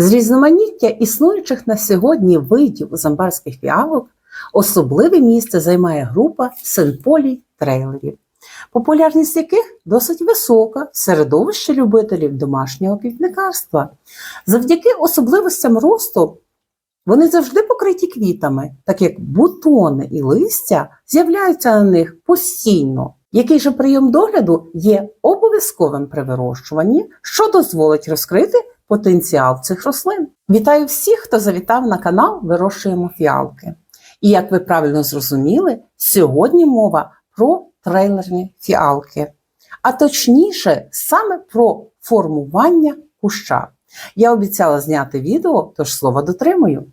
З різноманіття існуючих на сьогодні видів замбарських фіалок особливе місце займає група сенполій трейлерів, популярність яких досить висока в середовищі любителів домашнього квітникарства. Завдяки особливостям росту вони завжди покриті квітами, так як бутони і листя з'являються на них постійно. Який же прийом догляду є обов'язковим при вирощуванні, що дозволить розкрити потенціал цих рослин. Вітаю всіх, хто завітав на канал Вирощуємо фіалки. І як ви правильно зрозуміли, сьогодні мова про трейлерні фіалки, а точніше, саме про формування куща. Я обіцяла зняти відео, тож слова дотримую.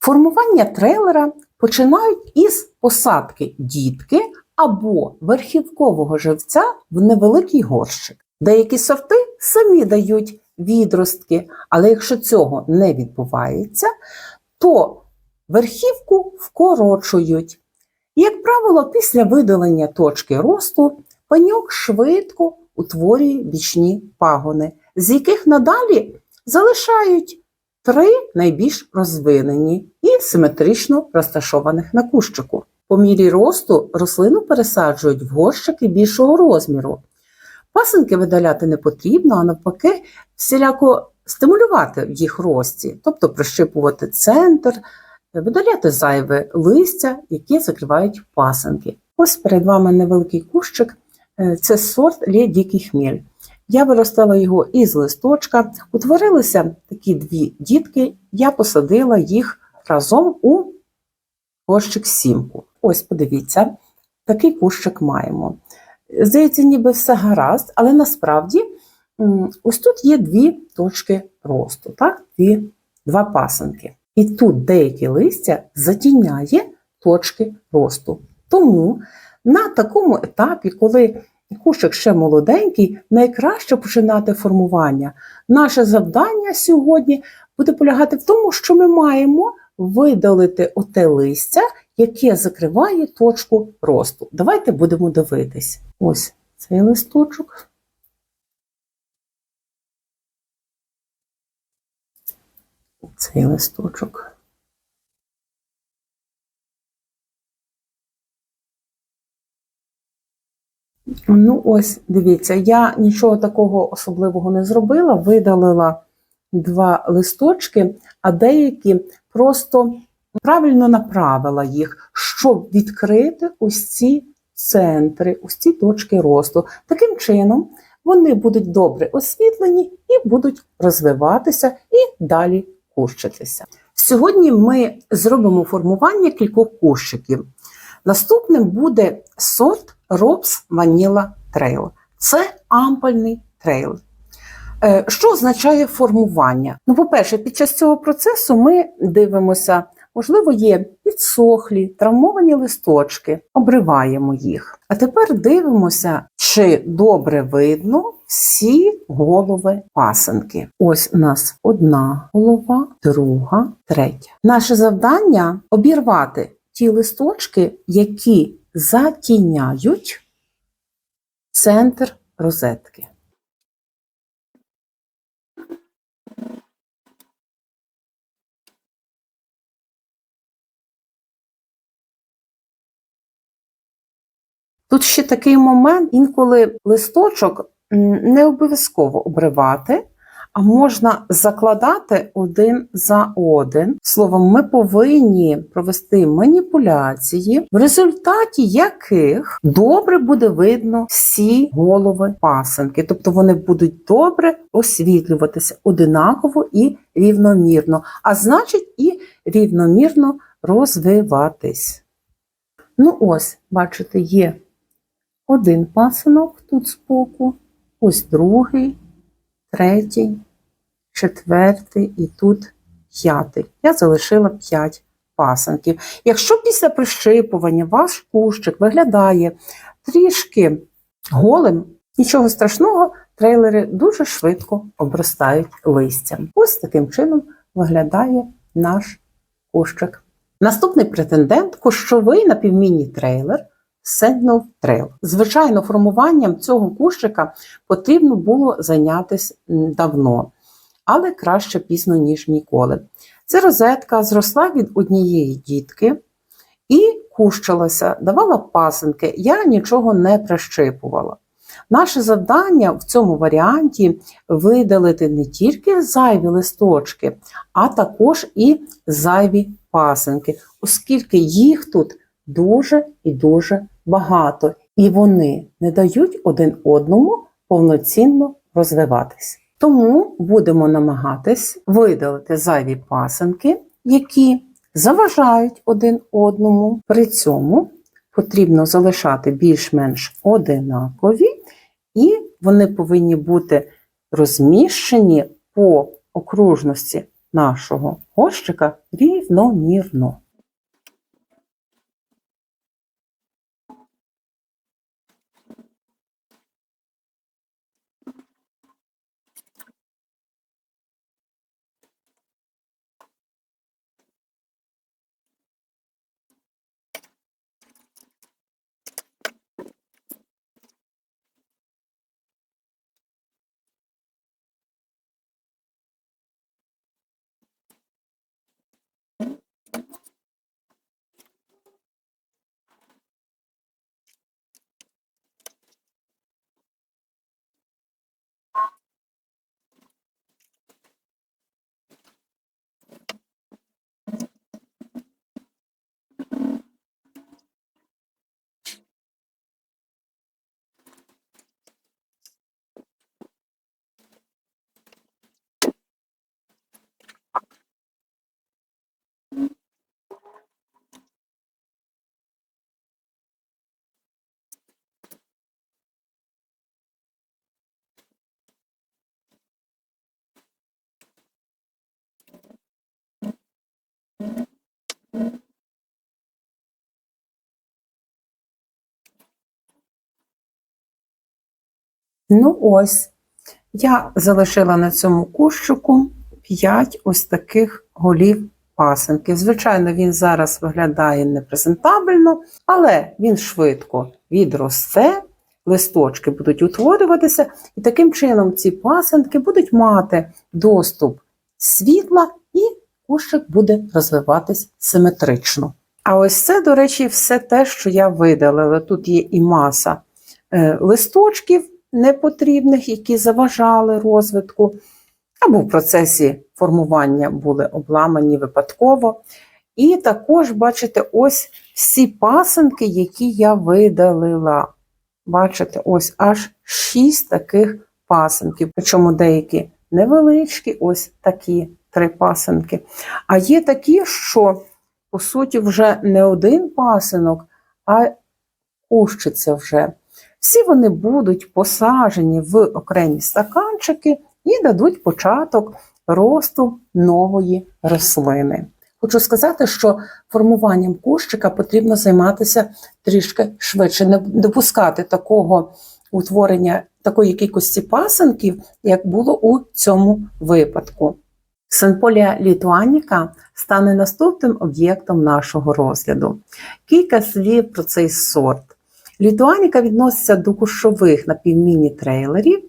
Формування трейлера починають із посадки дітки або верхівкового живця в невеликий горщик. Деякі сорти самі дають відростки, але якщо цього не відбувається, то верхівку вкорочують. Як правило, після видалення точки росту пеньок швидко утворює бічні пагони, з яких надалі залишають три найбільш розвинені і симетрично розташованих на кущику. По мірі росту рослину пересаджують в горщики більшого розміру. Пасинки видаляти не потрібно, а навпаки, всіляко стимулювати в їх рості, тобто прищипувати центр, видаляти зайве листя, яке закривають пасинки. Ось перед вами невеликий кущик, е, це сорт Лє Дикий Хміль. Я виростила його із листочка, утворилися такі дві дітки, я посадила їх разом у кущик сімку. Ось, подивіться, такий кущик маємо. Здається, ніби все гаразд, але насправді ось тут є дві точки росту, так? Дві, два пасинки. І тут деякі листя затіняє точки росту. Тому на такому етапі, коли кущик ще молоденький, найкраще починати формування. Наше завдання сьогодні буде полягати в тому, що ми маємо видалити оте листя, яке закриває точку росту. Давайте будемо дивитись. Ось цей листочок. Цей листочок. Ну, ось, дивіться, я нічого такого особливого не зробила, видалила два листочки, а деякі просто правильно направила їх, щоб відкрити ось ці центри, ось ці точки росту. Таким чином, вони будуть добре освітлені і будуть розвиватися і далі кущитися. Сьогодні ми зробимо формування кількох кущиків. Наступним буде сорт Робс Vanilla Trail. Це ампельний трейл. Е, Що означає формування? Ну, по-перше, під час цього процесу ми дивимося, можливо, є підсохлі, травмовані листочки, обриваємо їх. А тепер дивимося, чи добре видно всі голови пасенки. Ось у нас одна голова, друга, третя. Наше завдання обірвати ті листочки, які затіняють центр розетки. Тут ще такий момент, інколи листочок не обов'язково обривати, а можна закладати один за один. Словом, ми повинні провести маніпуляції, в результаті яких добре буде видно всі голови пасенки, тобто вони будуть добре освітлюватися одинаково і рівномірно, а значить, і рівномірно розвиватись. Ну, ось, бачите, є один пасинок тут збоку, ось другий, третій, четвертий і тут п'ятий. Я залишила п'ять пасинків. Якщо після прищипування ваш кущик виглядає трішки голим, нічого страшного, трейлери дуже швидко обростають листям. Ось таким чином виглядає наш кущик. Наступний претендент кущовий напівмінні трейлер. Sentinel Trail. Звичайно, формуванням цього кущика потрібно було зайнятися давно. але краще пізно, ніж ніколи. Ця розетка зросла від однієї дітки і кущилася, давала пасинки, я нічого не прищипувала. Наше завдання в цьому варіанті видалити не тільки зайві листочки, а також і зайві пасинки, оскільки їх тут дуже і дуже багато, і вони не дають один одному повноцінно розвиватись. Тому будемо намагатись видалити зайві пасинки, які заважають один одному. При цьому потрібно залишати більш-менш одинакові, і вони повинні бути розміщені по окружності нашого горщика рівномірно. Ну ось, я залишила на цьому кущику 5 ось таких голів пасенки. Звичайно, він зараз виглядає непрезентабельно, але він швидко відросте, листочки будуть утворюватися, і таким чином ці пасенки будуть мати доступ світла, і кущик буде розвиватись симетрично. А ось це, до речі, все те, що я видалила. Тут є і маса е, листочків непотрібних, які заважали розвитку, або в процесі формування були обламані випадково. І також, бачите, ось всі пасенки, які я видалила. Бачите, ось аж шість таких пасенків. Причому деякі невеличкі, ось такі три пасенки. А є такі, що, по суті, вже не один пасинок, а кущиться вже. Всі вони будуть посаджені в окремі стаканчики і дадуть початок росту нової рослини. Хочу сказати, що формуванням кущика потрібно займатися трішки швидше, не допускати такого утворення такої кількості пасенків, як було у цьому випадку. Сенполія літуаніка стане наступним об'єктом нашого розгляду. Кілька слів про цей сорт. Літуаніка відноситься до кущових напівміні трейлерів.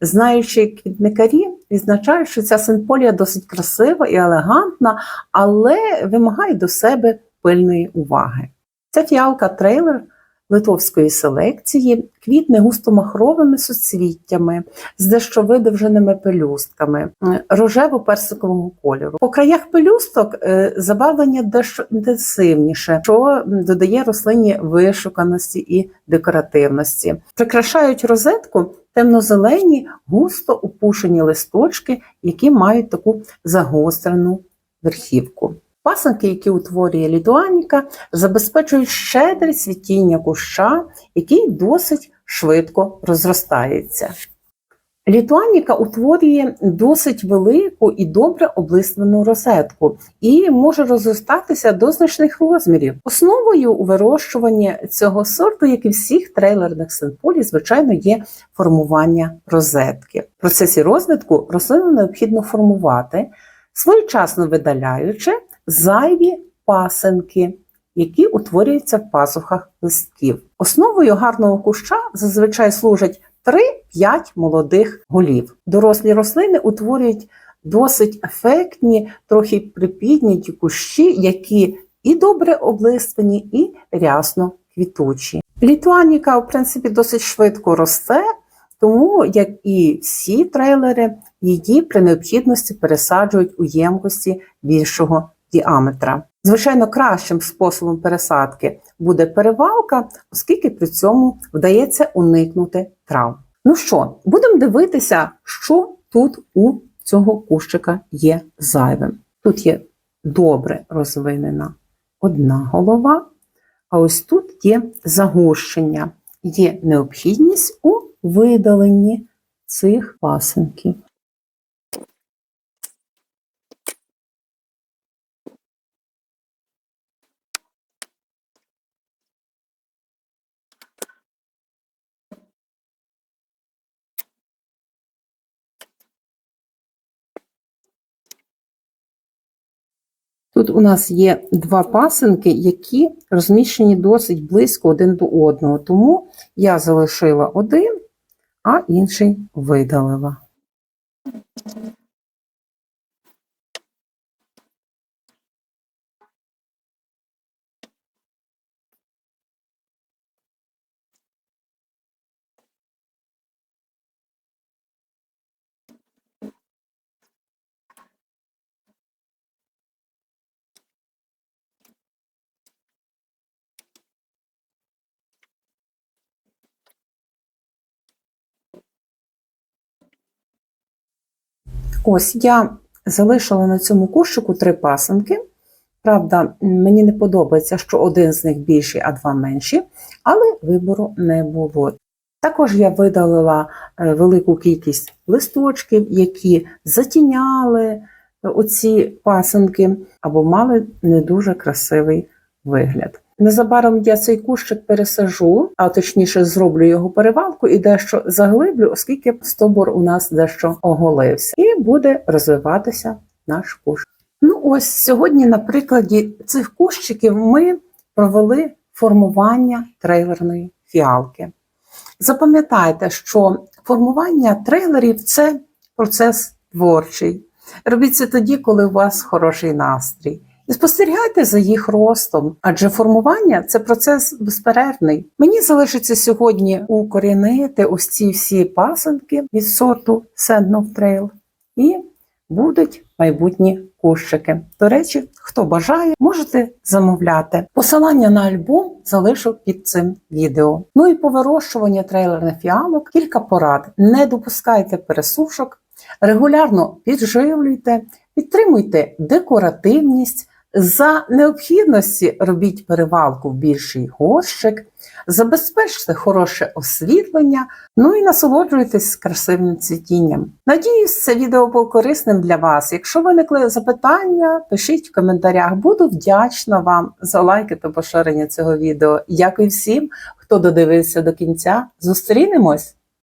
Знаючи квітникарі, відзначають, що ця синполія досить красива і елегантна, але вимагає до себе пильної уваги. Ця фіалка трейлер литовської селекції, квітне густомахровими суцвіттями з дещо видовженими пелюстками рожево-персикового кольору. По краях пелюсток е, забавлення дещо інтенсивніше, що додає рослині вишуканості і декоративності. Прикрашають розетку темно-зелені, густо опушені листочки, які мають таку загострену верхівку. Пасанки, які утворює лідуаніка, забезпечують щедре цвітіння куща, який досить швидко розростається. Літуаніка утворює досить велику і добре облиственну розетку і може розростатися до значних розмірів. Основою у вирощуванні цього сорту, як і всіх трейлерних синполі, звичайно, є формування розетки. В процесі розвитку рослину необхідно формувати, своєчасно видаляючи зайві пасенки, які утворюються в пазухах листків. Основою гарного куща зазвичай служать 3-5 молодих голів. Дорослі рослини утворюють досить ефектні, трохи припідняті кущі, які і добре облиствані, і рясно квітучі. Літуаніка, в принципі, досить швидко росте, тому, як і всі трейлери, її при необхідності пересаджують у ємкості більшого діаметра. Звичайно, кращим способом пересадки буде перевалка, оскільки при цьому вдається уникнути травм. Ну що, будемо дивитися, що тут у цього кущика є зайвим. Тут є добре розвинена одна голова, а ось тут є загущення, є необхідність у видаленні цих пасенків. Тут у нас є два пасинки, які розміщені досить близько один до одного. Тому я залишила один, а інший видалила. Ось я залишила на цьому кущику три пасинки. Правда, мені не подобається, що один з них більший, а два менші, але вибору не було. Також я видалила е, велику кількість листочків, які затіняли оці пасинки або мали не дуже красивий вигляд. Незабаром я цей кущик пересажу, а точніше зроблю його перевалку і дещо заглиблю, оскільки стобор у нас дещо оголився, і буде розвиватися наш кущ. Ну ось сьогодні, на прикладі цих кущиків, ми провели формування трейлерної фіалки. Запам'ятайте, що формування трейлерів це процес творчий. Робіть це тоді, коли у вас хороший настрій. Спостерігайте за їх ростом, адже формування це процес безперервний. Мені залишиться сьогодні укорінити ось ці всі пасенки від сорту Sandnov Trail і будуть майбутні кущики. До речі, хто бажає, можете замовляти. Посилання на альбом залишу під цим відео. Ну і по вирощуванню трейлерних фіалок кілька порад. Не допускайте пересушок, регулярно підживлюйте, підтримуйте декоративність. За необхідності робіть перевалку в більший горщик, забезпечте хороше освітлення, ну і насолоджуйтесь красивим цвітінням. Надіюсь, це відео було корисним для вас. Якщо виникли запитання, пишіть в коментарях. Буду вдячна вам за лайки та поширення цього відео. Дякую всім, хто додивився до кінця. Зустрінемось!